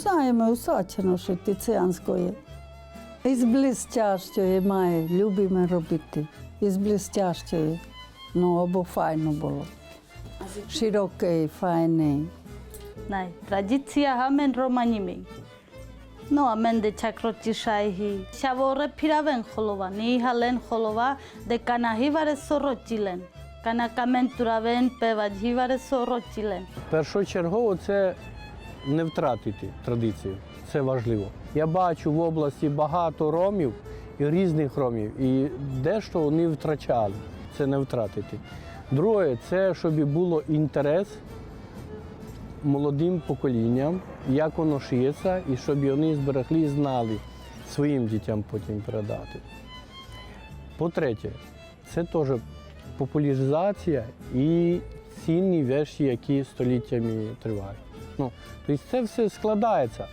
знаємо усачено, що тиціанської. Із блистящої має, любимо робити. Із блистящої. Ну, або файно було. Широкий, файний. Най, традиција хамен романимей. Но амен де чакроти шайхи. Шаворе пиравен холова, ни хален холова, де кана хиваре сорочилен. Кана камен туравен певач хиваре сорочилен. Першочергово це не втратити традицію. Це важливо. Я бачу в області багато ромів і різних ромів, і дещо вони втрачали. Це не втратити. Друге, це щоб було інтерес молодим поколінням, як воно шиється, і щоб вони зберегли, знали своїм дітям потім передати. По-третє, це теж популяризація і цінні речі, які століттями тривають. Ну, тобто це все складається.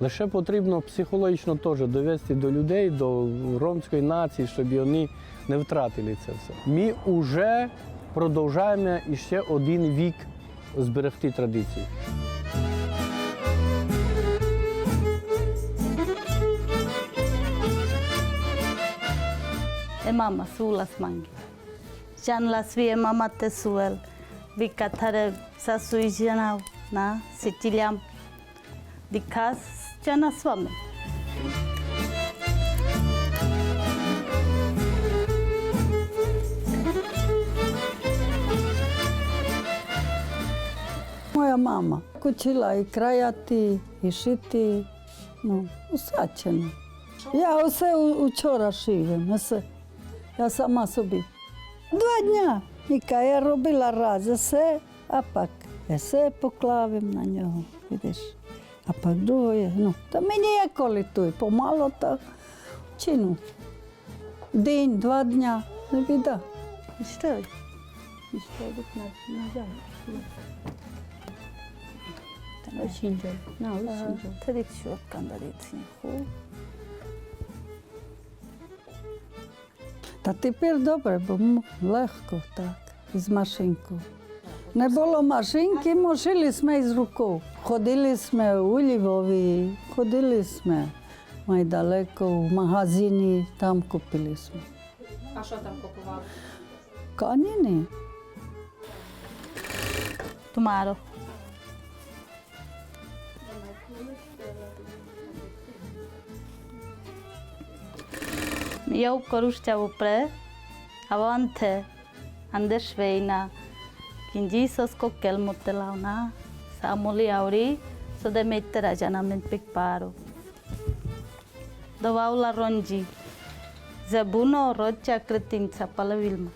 Лише потрібно психологічно теж довести до людей, до ромської нації, щоб вони не втратили це все. Ми вже продовжуємо ще один вік зберегти традиції. E mama sulas mangi. Jan las vi e mama te suel. Vi katare sa sui na Siciliam. Di kas jana swame. Моя мама учила і краяти, і шити. Ну, усачено. Я усе шивем, усе. Я сама собі. Два дня. Ніка, я робила раз все, а пак все поклавим на нього. Видиш. А пак друге, ну, та мені є коли той, помало так чину. День, два дня, не біда. І що? І. Очень очень şu hakkında değilsin. Та тепер добре, бо легко так, з машинкою. Не було машинки, ми жили ми із рукою. Ходили ми у Львові, ходили ми майдалеко в магазині, там купили ми. А що там купували? Каніни. Tomaro. Eu korušťavu pre, avante, In Jesus ko kelmot telaw na sa amuli auri so da mettera janamen pikparo. Dawawla ronji zabuno rocha kritin sa palavilma.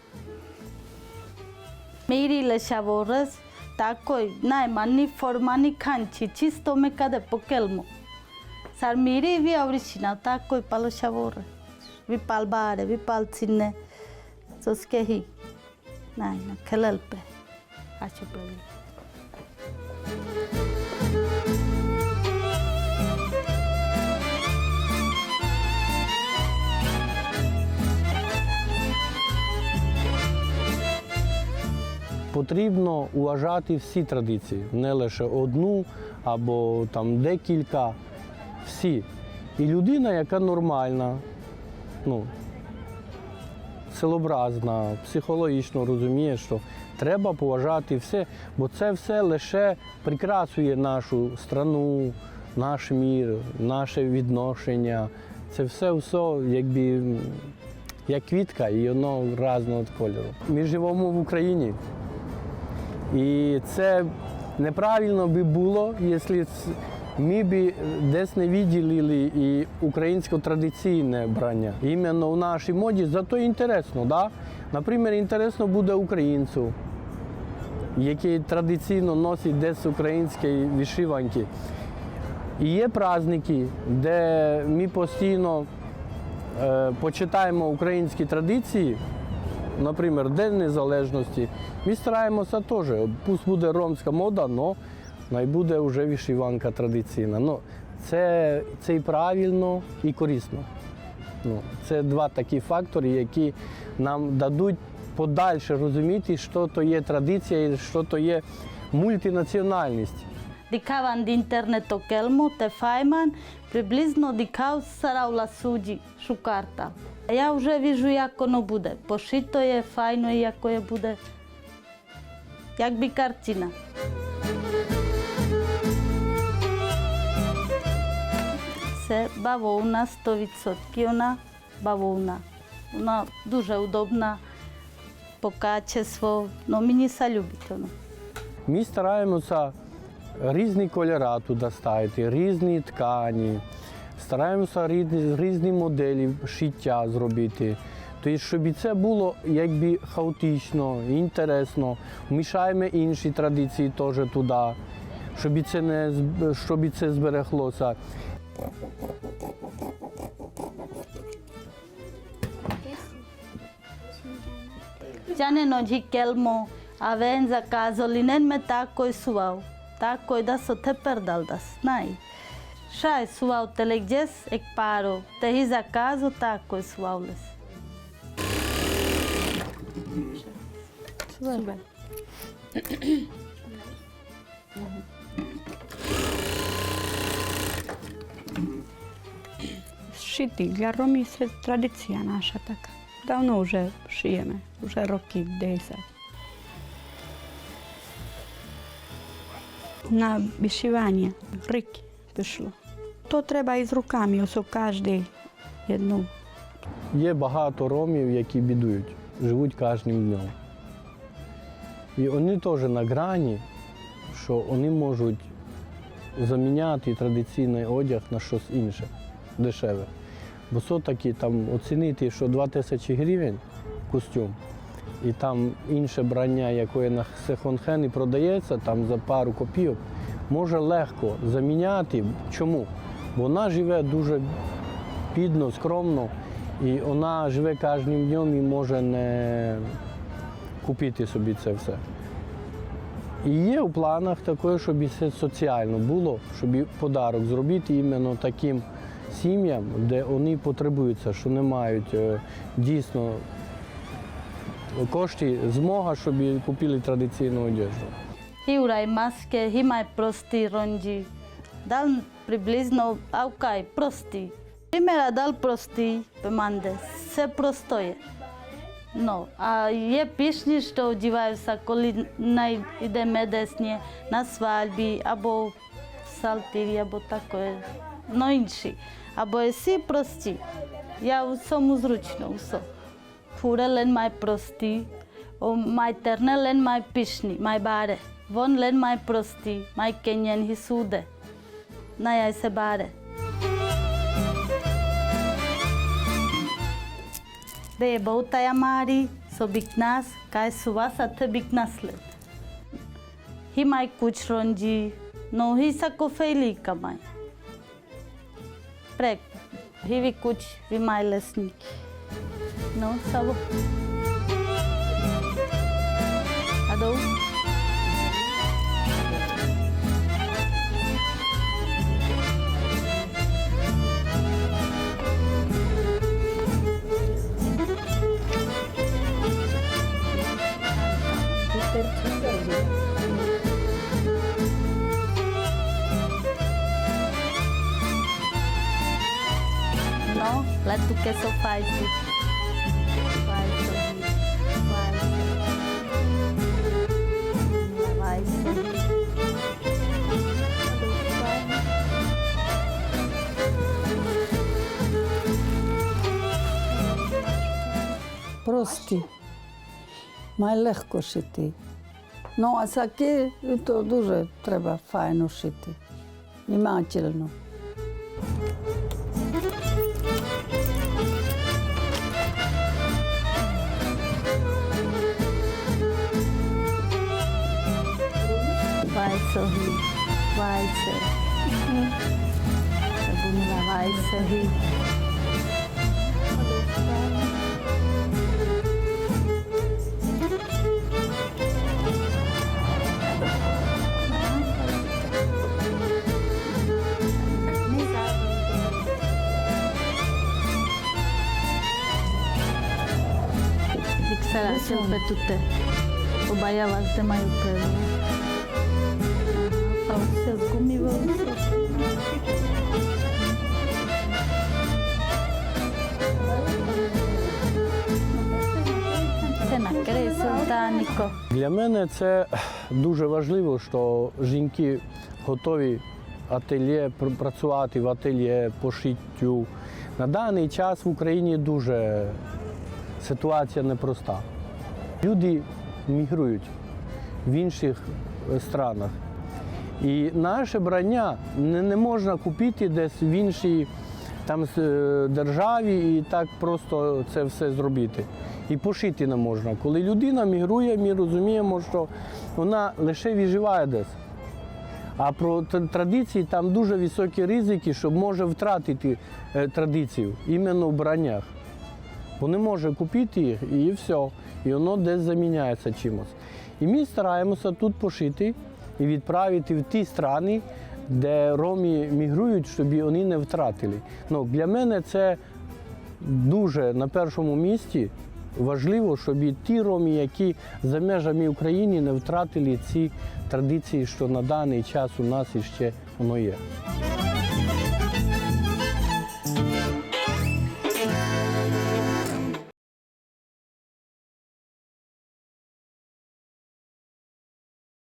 Meri la shavoras takoy na manni formani khan chichis to me kada pokelmo. Sar meri vi auri shina takoy palo shavor. Vi palbare vi palcinne. So skehi. Nein, kelelpe. Acho. Потрібно уважати всі традиції, не лише одну або там декілька, всі. І людина, яка нормальна, ну, селобразна, психологічно розуміє, що треба поважати все, бо це все лише прикрасує нашу страну, наш мір, наше відношення. Це все, все якби як квітка, і воно різного кольору. Ми живемо в Україні. І це неправильно би було, якщо ми б десь не виділили і українське традиційне брання. Іменно в нашій моді, зато інтересно, да? Наприклад, інтересно буде українцю, який традиційно носить десь українські вишиванки. І є праздники, де ми постійно е, почитаємо українські традиції, наприклад, День Незалежності, ми стараємося теж. Пусть буде ромська мода, але най буде вже вишиванка традиційна. Ну, це, це і правильно, і корисно. Ну, це два такі фактори, які нам дадуть подальше розуміти, що то є традиція і що то є мультинаціональність. Di interneto kelmo, te fajman, приблизно дикав сараула суді шукарта. Я вже віжу, як воно буде. Пошито є, файно є, буде. Як би картина. Це бавовна 100%. Вона бавовна. Вона дуже удобна по качеству. Ну, мені це любить воно. Ми стараємося різні кольори туди ставити, різні ткані, стараємося різні, різні моделі шиття зробити. Тобто, щоб це було якби хаотично, інтересно, вмішаємо інші традиції теж туди, щоб це, не, щоб це збереглося. Già non ci kelmo avenza caso linen me tako suau. Tako da so te perdaldas, nai. Shai suau telegjes ek paro. Te hiza caso tako suaules. Супер. Шити для ромів це традиція наша така. Давно вже шиємо, вже років 10. На вишивання рік пішло. То треба із руками, ось кожен одну. Є багато ромів, які бідують, живуть кожним днем. І вони теж на грані, що вони можуть заміняти традиційний одяг на щось інше, дешеве. Бо все-таки там оцінити, що 2 тисячі гривень костюм, і там інше брання, яке на секонд-хенд продається там за пару копійок, може легко заміняти. Чому? Бо вона живе дуже бідно, скромно, і вона живе кожним днем і може не купити собі це все. І є в планах таке, щоб і це соціально було, щоб подарок зробити іменно таким сім'ям, де вони потребуються, що не мають е, дійсно кошти, змога, щоб купили традиційну одежду. Hiurai maske, himai prosti ronji. Dal приблизно aukaj prosti. Primera dal prosti pemande. Все простоє. No, а є пісні, що одіваються, коли най- йдемо десь ні, на свадьбі, або в салтирі, або таке. Ну, інші. obojsi prostí. Ja som zručno, uso. Fura len maj prostí, maj terne len maj pišni, maj bare. Von len maj prostí, maj kenjen hisude. Najaj se bare. Da je bavtaja mari, so biknas, kaj su vas ate biknasle. Himaj kuč ronji, no hisa kofeli kamaj. Track भी, भी कुछ भी माइलेस नहीं सब अदो tu que so fai tu. Vai sorrir, vai sorrir. Vai sorrir. Прості. Май легко шити. Ну, а саки то дуже треба файно шити. Внимательно. sorrir, vai ser. Essa bunda vai sorrir. Sarà sempre é tutta, o baiava sempre mai per lui. Né? Це на кресельданіко. Для мене це дуже важливо, що жінки готові ательє працювати в ательє по шиттю. На даний час в Україні дуже ситуація непроста. Люди мігрують в інших е, странах. І наше брання не, не можна купити десь в іншій там, е, державі і так просто це все зробити. І пошити не можна. Коли людина мігрує, ми розуміємо, що вона лише виживає десь. А про традиції там дуже високі ризики, що може втратити е, традицію іменно в браннях. Бо не може купити їх і все. І воно десь заміняється чимось. І ми стараємося тут пошити і відправити в ті страни, де ромі мігрують, щоб вони не втратили. Ну, для мене це дуже на першому місці важливо, щоб і ті ромі, які за межами України не втратили ці традиції, що на даний час у нас іще воно є.